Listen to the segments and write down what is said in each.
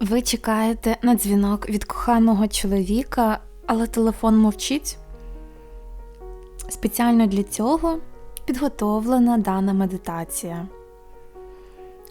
Ви чекаєте на дзвінок від коханого чоловіка, але телефон мовчить? Спеціально для цього підготовлена дана медитація.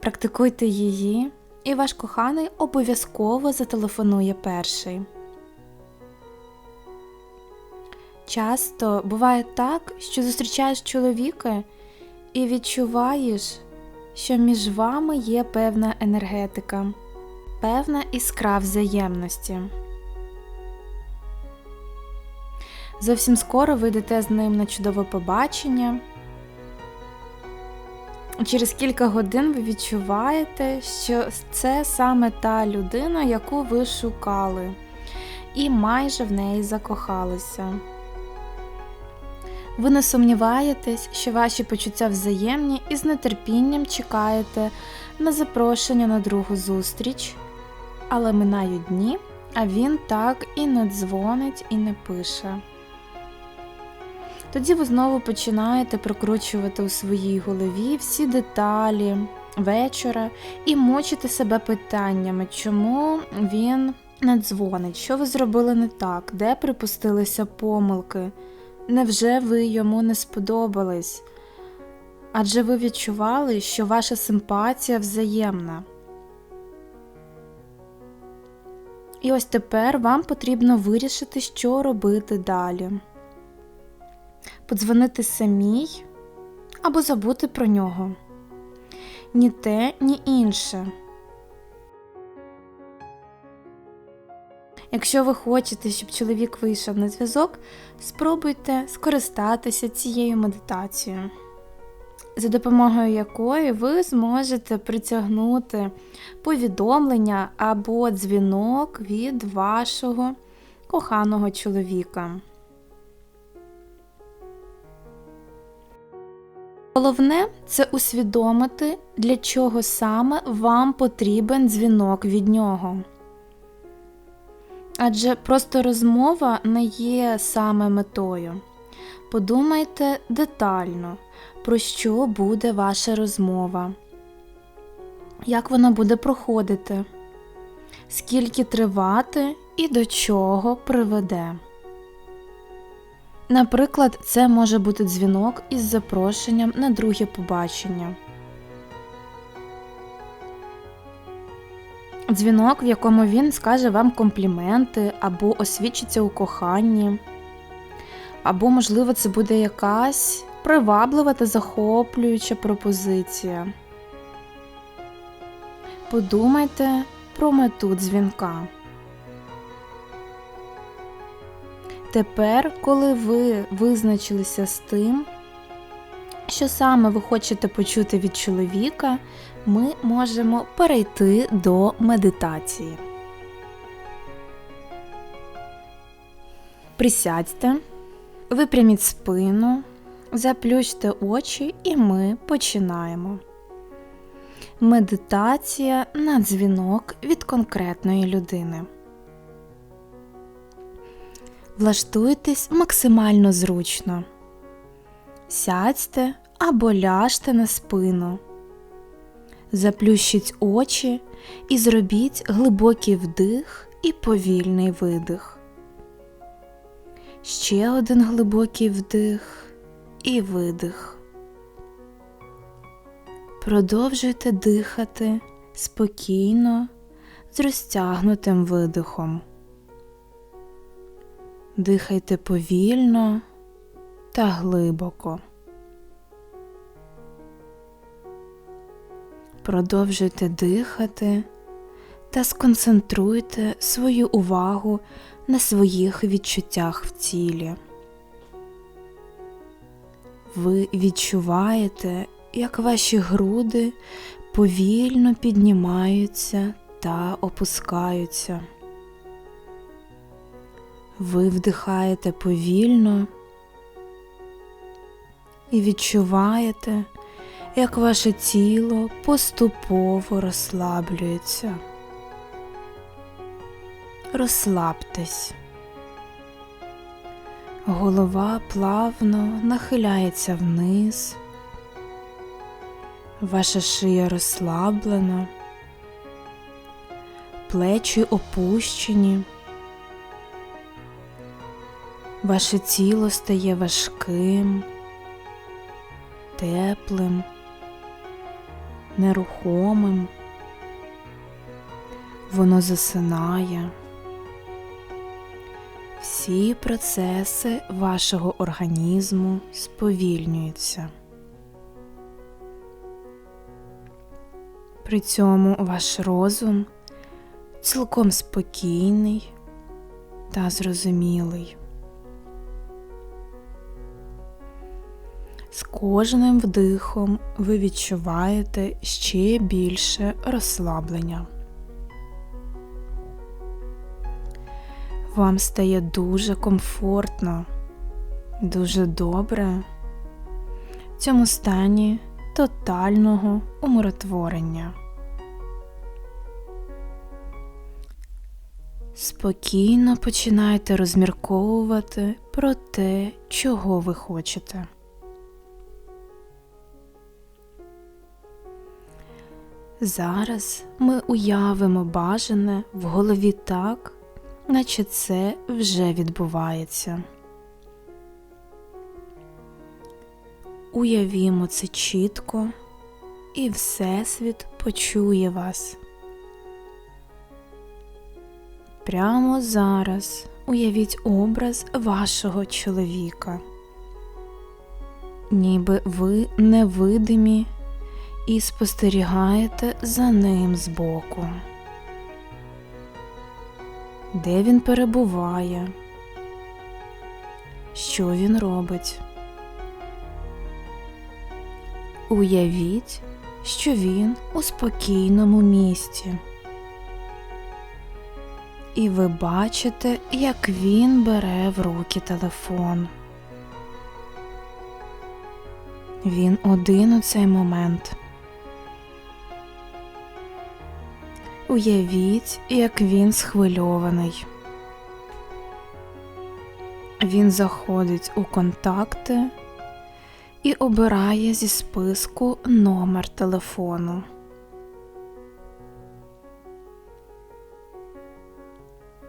Практикуйте її, і ваш коханий обов'язково зателефонує перший. Часто буває так, що зустрічаєш чоловіка і відчуваєш, що між вами є певна енергетика, певна іскра взаємності. Зовсім скоро ви йдете з ним на чудове побачення. Через кілька годин ви відчуваєте, що це саме та людина, яку ви шукали, і майже в неї закохалися. Ви не сумніваєтесь, що ваші почуття взаємні і з нетерпінням чекаєте на запрошення на другу зустріч, але минають дні, а він так і не дзвонить і не пише. Тоді ви знову починаєте прокручувати у своїй голові всі деталі вечора і мучити себе питаннями, чому він не дзвонить, що ви зробили не так, де припустилися помилки. Невже ви йому не сподобались? Адже ви відчували, що ваша симпатія взаємна. І ось тепер вам потрібно вирішити, що робити далі. Подзвонити самій або забути про нього. Ні те, ні інше. Якщо ви хочете, щоб чоловік вийшов на зв'язок, спробуйте скористатися цією медитацією, за допомогою якої ви зможете притягнути повідомлення або дзвінок від вашого коханого чоловіка. Головне це усвідомити, для чого саме вам потрібен дзвінок від нього. Адже просто розмова не є саме метою. Подумайте детально, про що буде ваша розмова, як вона буде проходити, скільки тривати і до чого приведе. Наприклад, це може бути дзвінок із запрошенням на друге побачення. Дзвінок, в якому він скаже вам компліменти або освічиться у коханні, або, можливо, це буде якась приваблива та захоплююча пропозиція. Подумайте про мету дзвінка. Тепер, коли ви визначилися з тим, що саме ви хочете почути від чоловіка, ми можемо перейти до медитації. Присядьте, випряміть спину, заплющте очі, і ми починаємо. Медитація на дзвінок від конкретної людини. Влаштуйтесь максимально зручно. Сядьте або ляжте на спину. Заплющіть очі і зробіть глибокий вдих і повільний видих. Ще один глибокий вдих і видих. Продовжуйте дихати спокійно з розтягнутим видихом. Дихайте повільно та глибоко. Продовжуйте дихати та сконцентруйте свою увагу на своїх відчуттях в тілі. Ви відчуваєте, як ваші груди повільно піднімаються та опускаються. Ви вдихаєте повільно і відчуваєте, як ваше тіло поступово розслаблюється. Розслабтесь. Голова плавно нахиляється вниз, ваша шия розслаблена, плечі опущені. Ваше тіло стає важким, теплим, нерухомим. Воно засинає. Всі процеси вашого організму сповільнюються. При цьому ваш розум цілком спокійний та зрозумілий. З кожним вдихом ви відчуваєте ще більше розслаблення. Вам стає дуже комфортно, дуже добре в цьому стані тотального умиротворення. Спокійно починайте розмірковувати про те, чого ви хочете. Зараз ми уявимо бажане в голові так, наче це вже відбувається. Уявімо це чітко, і Всесвіт почує вас. Прямо зараз уявіть образ вашого чоловіка, ніби ви невидимі і спостерігаєте за ним збоку. Де він перебуває? Що він робить? Уявіть, що він у спокійному місті. І ви бачите, як він бере в руки телефон. Він один у цей момент. Уявіть, як він схвильований. Він заходить у контакти і обирає зі списку номер телефону.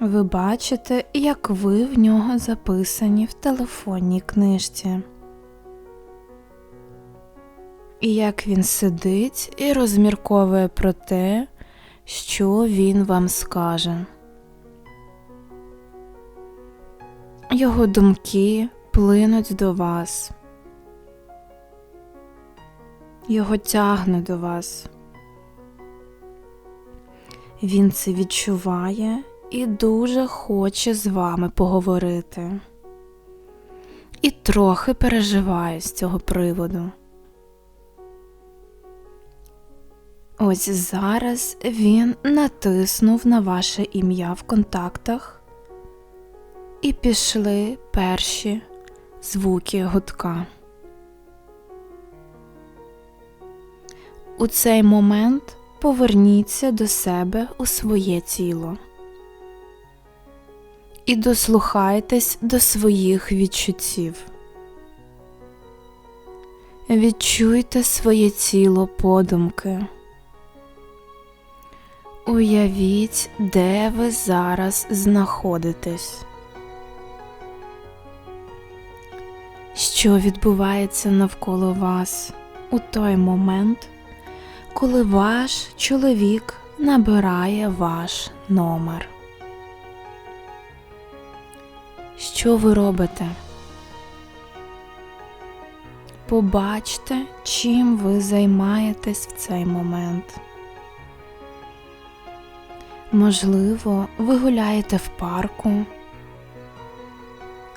Ви бачите, як ви в нього записані в телефонній книжці. І як він сидить і розмірковує про те, що він вам скаже. Його думки плинуть до вас. Його тягне до вас. Він це відчуває і дуже хоче з вами поговорити. І трохи переживає з цього приводу. Ось зараз він натиснув на ваше ім'я в контактах і пішли перші звуки гудка. У цей момент поверніться до себе у своє тіло і дослухайтесь до своїх відчуттів. Відчуйте своє тіло подумки. Уявіть, де ви зараз знаходитесь. Що відбувається навколо вас у той момент, коли ваш чоловік набирає ваш номер? Що ви робите? Побачте, чим ви займаєтесь в цей момент. Можливо, ви гуляєте в парку,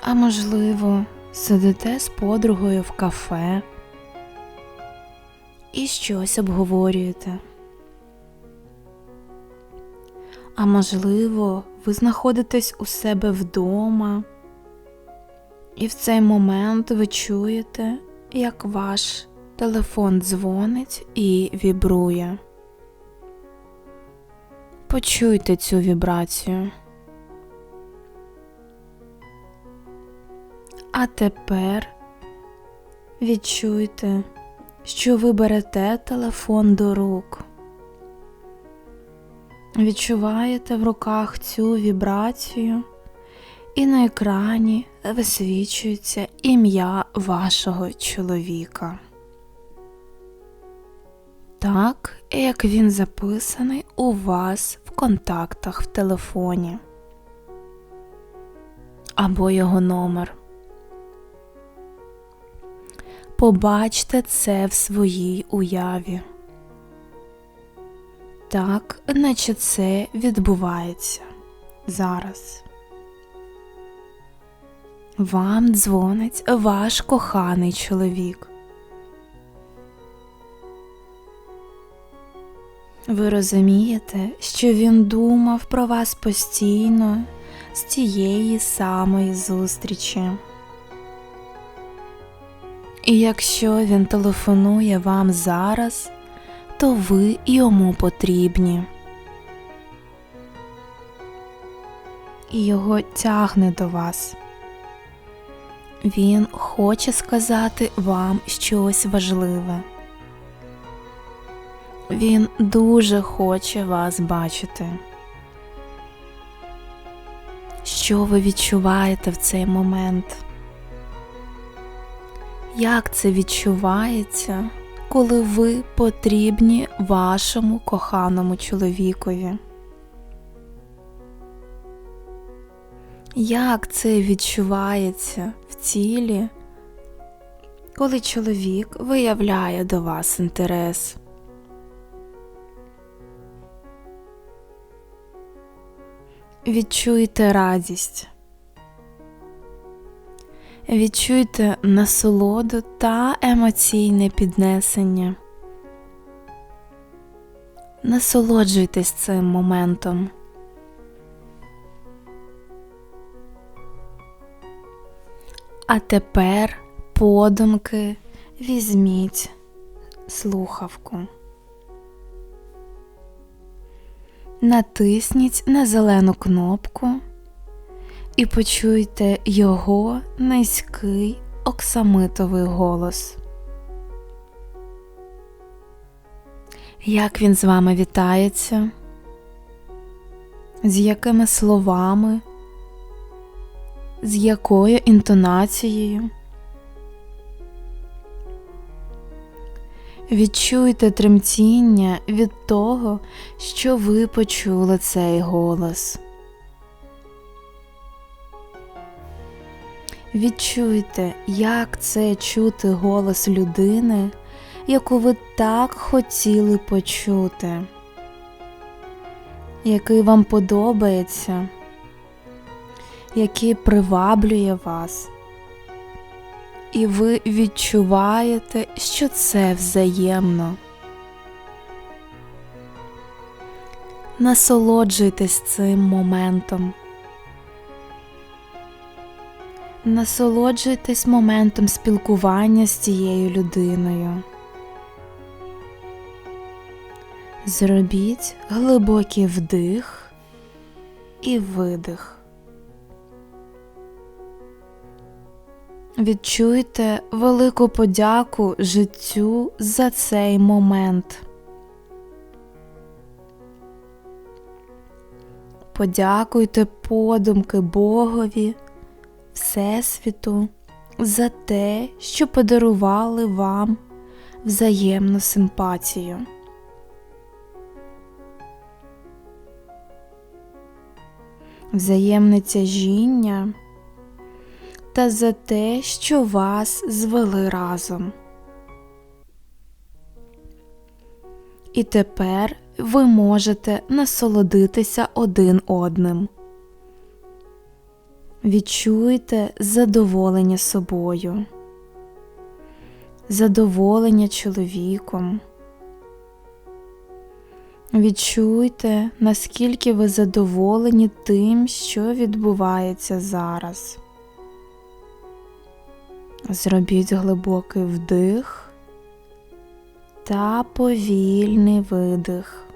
а можливо, сидите з подругою в кафе і щось обговорюєте. А можливо, ви знаходитесь у себе вдома, і в цей момент ви чуєте, як ваш телефон дзвонить і вібрує. Почуйте цю вібрацію. А тепер відчуйте, що ви берете телефон до рук. відчуваєте в руках цю вібрацію, і на екрані висвічується ім'я вашого чоловіка. Так, як він записаний у вас в контактах в телефоні або його номер. Побачте це в своїй уяві. Так, наче це відбувається зараз. Вам дзвонить ваш коханий чоловік. Ви розумієте, що він думав про вас постійно з тієї самої зустрічі. І якщо він телефонує вам зараз, то ви йому потрібні. І його тягне до вас. Він хоче сказати вам щось важливе. Він дуже хоче вас бачити. Що ви відчуваєте в цей момент? Як це відчувається, коли ви потрібні вашому коханому чоловікові? Як це відчувається в тілі, коли чоловік виявляє до вас інтерес? Відчуйте радість, відчуйте насолоду та емоційне піднесення. Насолоджуйтесь цим моментом. А тепер, подумки, візьміть слухавку. Натисніть на зелену кнопку і почуйте його низький оксамитовий голос. Як він з вами вітається? З якими словами? З якою інтонацією? Відчуйте тремтіння від того, що ви почули цей голос. Відчуйте, як це чути голос людини, яку ви так хотіли почути, який вам подобається, який приваблює вас і ви відчуваєте, що це взаємно. Насолоджуйтесь цим моментом. Насолоджуйтесь моментом спілкування з цією людиною. Зробіть глибокий вдих і видих. Відчуйте велику подяку життю за цей момент. Подякуйте подумки Богові, Всесвіту за те, що подарували вам взаємну симпатію. Взаємне тяжіння та за те, що вас звели разом. І тепер ви можете насолодитися один одним. Відчуйте задоволення собою, задоволення чоловіком. Відчуйте, наскільки ви задоволені тим, що відбувається зараз. Зробіть глибокий вдих та повільний видих.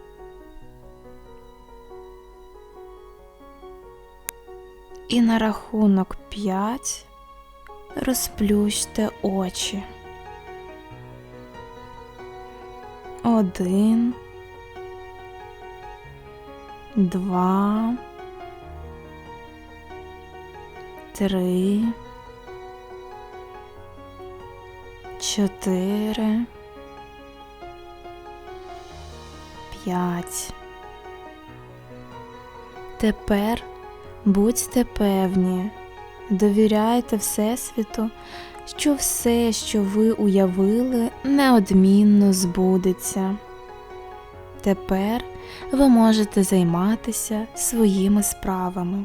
І на рахунок 5 розплющте очі. Один, два, три, чотири, п'ять. Тепер будьте певні, довіряйте Всесвіту, що все, що ви уявили, неодмінно збудеться. Тепер ви можете займатися своїми справами.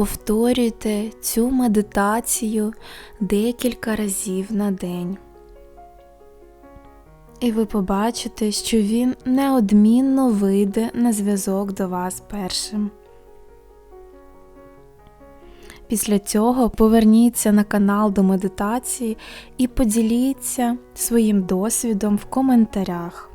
Повторюйте цю медитацію декілька разів на день. І ви побачите, що він неодмінно вийде на зв'язок до вас першим. Після цього поверніться на канал до медитації і поділіться своїм досвідом в коментарях.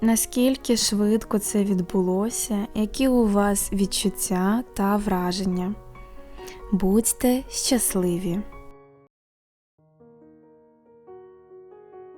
Наскільки швидко це відбулося, які у вас відчуття та враження. Будьте щасливі!